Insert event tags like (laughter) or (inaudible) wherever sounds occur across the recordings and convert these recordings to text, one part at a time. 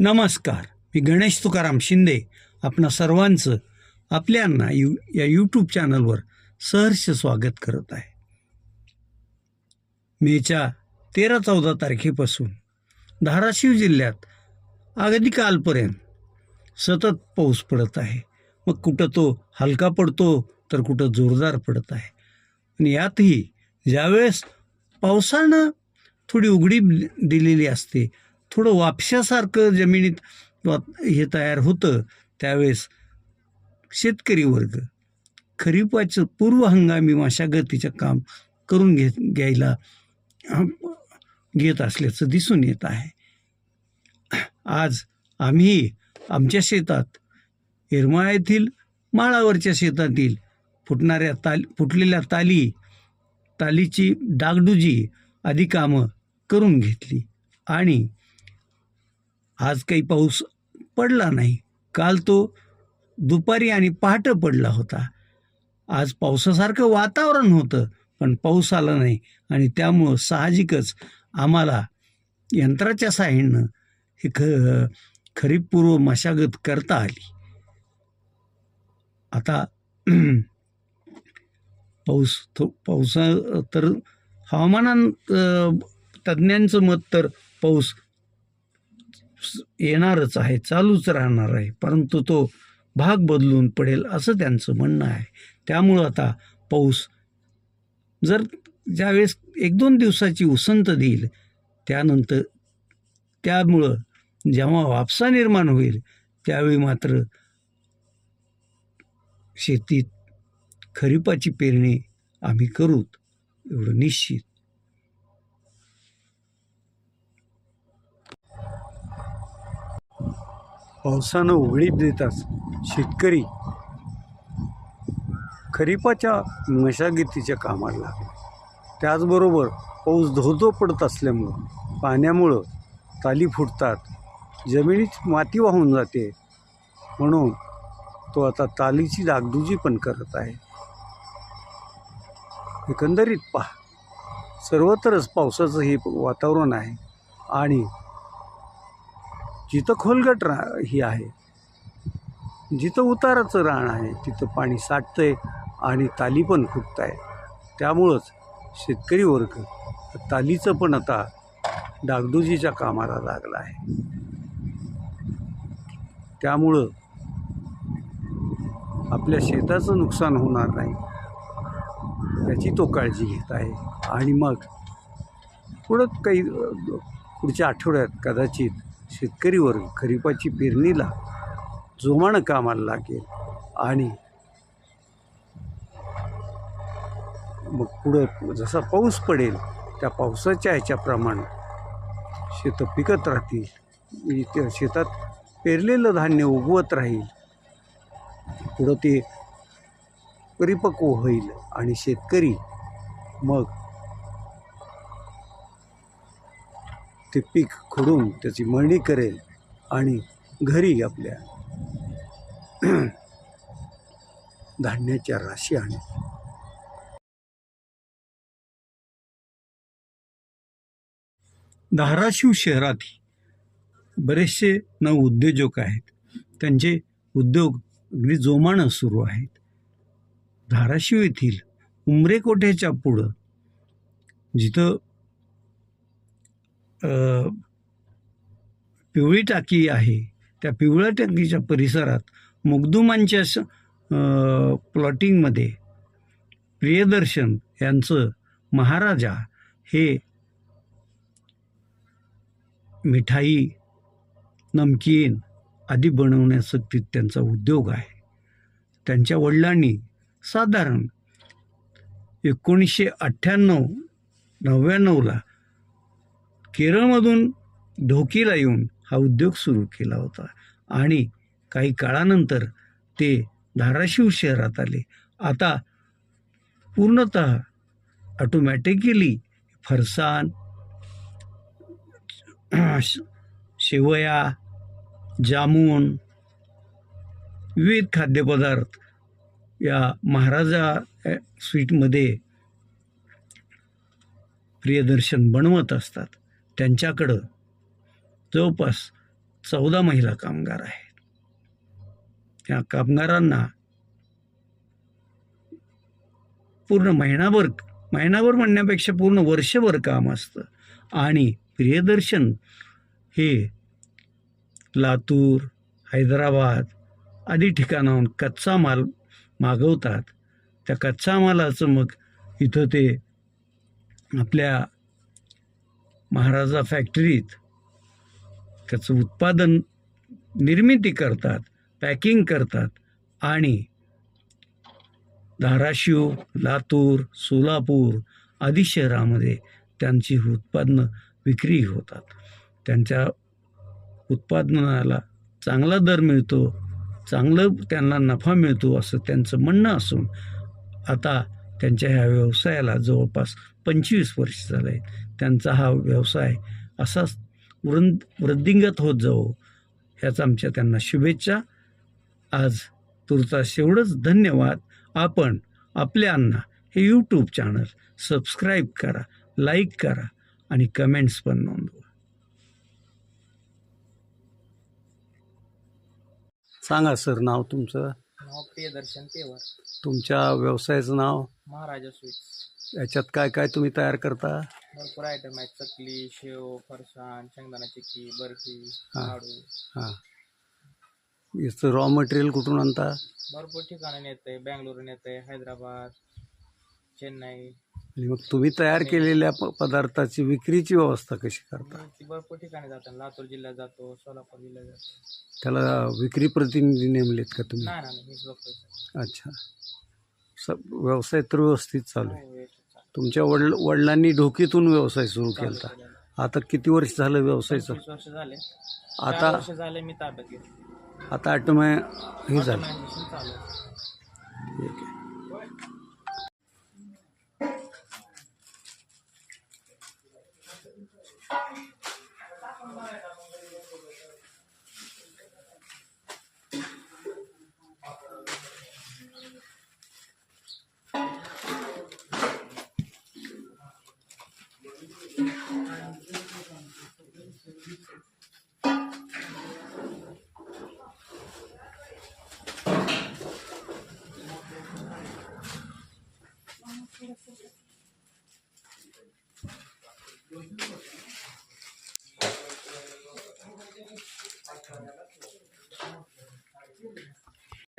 नमस्कार. मी गणेश तुकाराम शिंदे. आपणा सर्वांचं आपल्यांना यू या यूट्यूब चॅनलवर सहर्ष स्वागत करत आहे. मेच्या तेरा चौदा तारखेपासून धाराशिव जिल्ह्यात अगदी कालपर्यंत सतत पाऊस पडत आहे. मग कुठं तो हलका पडतो तर कुठं जोरदार पडत आहे. आणि यातही ज्यावेळेस पावसानं थोडी उघडी दिलेली असते थोडं वापशासारखं जमिनीत वा- हे तयार होतं त्यावेळेस शेतकरी वर्ग खरीपाचं पूर्व हंगामी मशागतीचं काम करून घे घ्यायला घेत असल्याचं दिसून येत आहे. आज आम्ही आमच्या शेतात येरमाळा येथील माळावरच्या शेतातील फुटणाऱ्या ताल फुटलेल्या ताली तालीची डागडुजी आदी कामं करून घेतली आणि आज काही पाऊस पडला नाही. काल तो दुपारी आणि पहाटं पडला होता. आज पावसासारखं वातावरण होतं पण पाऊस आला नाही आणि त्यामुळं साहजिकच आम्हाला यंत्राच्या साहाय्यानं हे ख खरीपपूर्व मशागत करता आली. आता पाऊस थो पावसा तर हवामानान तज्ज्ञांचं मत तर पाऊस येणारच आहे चालूच राहणार आहे परंतु तो भाग बदलून पडेल असं त्यांचं म्हणणं आहे. त्यामुळं आता पाऊस जर ज्यावेळेस एक दोन दिवसाची उसंत देईल त्यानंतर त्यामुळं जेव्हा वापसा निर्माण होईल त्यावेळी मात्र शेतीत खरीपाची पेरणी आम्ही करूत एवढं निश्चित. पावसानं उघडीप देताच शेतकरी. खरीपाच्या मशागतीच्या कामाला. लागले त्याचबरोबर पाऊस धोधो पडत असल्यामुळं पाण्यामुळं ताली फुटतात. जमिनीत माती वाहून जाते. म्हणून तो आता तालीची दागदुजी पण करत आहे. एकंदरीत पहा सर्वत्रच पावसाचं हे वातावरण आहे आणि जिथं खोलगट रा ही आहे जिथं उताराचं रान आहे तिथं पाणी साठतं आहे आणि ताली पण फुटत आहे त्यामुळंच शेतकरी वर्ग तालीचं पण आता डागडुजीच्या कामाला लागला आहे. त्यामुळं आपल्या शेताचं नुकसान होणार नाही याची तो काळजी घेत आहे. आणि मग पुढं काही पुढच्या आठवड्यात कदाचित शेतकरी वर्ग खरीपाची पेरणीला जोमानं कामाला लागेल. आणि मग पुढं जसा पाऊस पडेल त्या पावसाच्या ह्याच्याप्रमाणे शेतं पिकत राहतील. त्या शेतात पेरलेलं धान्य उगवत राहील. पुढं ते परिपक्व होईल आणि शेतकरी मग ते पीक खोडून त्याची मळणी करेल आणि घरी आपल्या (clears throat) धान्याच्या राशी आणेल. धाराशिव शहरात बरेचसे नव उद्योजक आहेत. त्यांचे उद्योग अगदी जोमानं सुरू आहेत. धाराशिव येथील उमरेकोठ्याच्या पुढं जिथं पिवळी टाकी आहे. त्या पिवळ्या टाकीच्या परिसरात मुग्धुमांच्या श प्लॉटिंगमध्ये प्रियदर्शन यांचं महाराजा हे मिठाई नमकीन आदी बनवण्यासाठी त्यांचा उद्योग आहे. त्यांच्या वडिलांनी साधारण एकोणीसशे अठ्ठ्याण्णव नव्याण्णवला केरळमधून ढोकीला येऊन हा उद्योग सुरू केला होता. आणि काही काळानंतर ते धाराशिव शहरात आले. आता पूर्णत ऑटोमॅटिकली फरसान श- शेवया जामून विविध खाद्यपदार्थ या महाराजा स्वीटमध्ये प्रियदर्शन बनवत असतात. त्यांच्याकडं जवळपास चौदा महिला कामगार आहेत. त्या कामगारांना पूर्ण महिनाभर महिनाभर म्हणण्यापेक्षा पूर्ण वर्षभर काम असतं. आणि प्रियदर्शन हे लातूर हैदराबाद आदी ठिकाणाहून कच्चा माल मागवतात. त्या कच्चा मालाचं मग इथं ते आपल्या महाराजा फॅक्टरीत त्याचं उत्पादन निर्मिती करतात पॅकिंग करतात आणि धाराशिव लातूर सोलापूर आदी शहरामध्ये त्यांची उत्पादनं विक्री होतात. त्यांच्या उत्पादनाला चांगला दर मिळतो चांगलं त्यांना नफा मिळतो असं त्यांचं म्हणणं असून आता त्यांच्या ह्या व्यवसायाला जवळपास पंचवीस वर्ष झालं आहे त्यांचा हा व्यवसाय असाच वृंद वृद्धिंगत होत जावो ह्याच आमच्या त्यांना शुभेच्छा. आज तुर्तास एवढंच धन्यवाद. आपण आपल्यांना हे यूट्यूब चॅनल सबस्क्राईब करा लाईक करा आणि कमेंट्स पण नोंदवा. सांगा सर नाव तुमचं? नाव प्रियदर्शन तेवर. तुमच्या व्यवसायाचं नाव? महाराजा स्वीट्स. याच्यात काय काय तुम्ही तयार करता? भरपूर आयटम आहेत. चकली शेव फरसाण शेंगदाणा चिक्की बर्फी हा. लाडू. हां. याचं रॉ मटेरियल कुठून आणता? भरपूर ठिकाणून येत आहे बँगलोरून येत आहे हैदराबाद चेन्नई. आणि मग तुम्ही तयार केलेल्या प पदार्थाची विक्रीची व्यवस्था कशी करता? ती भरपूर ठिकाणी जातात. लातूर जिल्ह्यात जातो सोलापूर जिल्ह्यात जातो. त्याला विक्री प्रतिनिधी नेमलेत का तुम्ही? नाही ना मीच बघतोय अच्छा. स व्यवसाय तर व्यवस्थित चालू आहे. हो. तुमच्या वडील वडिलांनी ढोकीतून व्यवसाय सुरू केला. केलेलं. आता किती वर्ष झालं व्यवसायाचं पंचवीस वर्ष झाले. आता चार वर्ष झाले मी ताब्यात घेतली. आता आठवण हे झालं. ठीक आहे.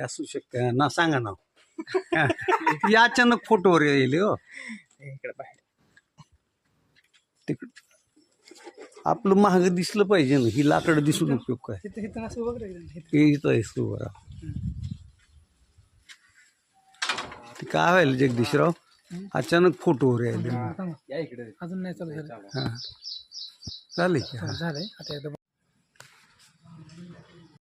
असू शकते. ना सांगा ना. या अचानक फोटोवर येईल हो. इकडे बाहेर. तिकड. आपलं महाग दिसलं पाहिजे ना. ही लाकडं दिसून उपयोग काय? तिथे इथं असं बघ रे हे इथं तू बरा ते काय व्हायला जगदीशराव? अचानक फोटोवर यायले. या इकडे. अजून नाही चालू झालं. हां. चालेल की हां. झालंय. आता एकदा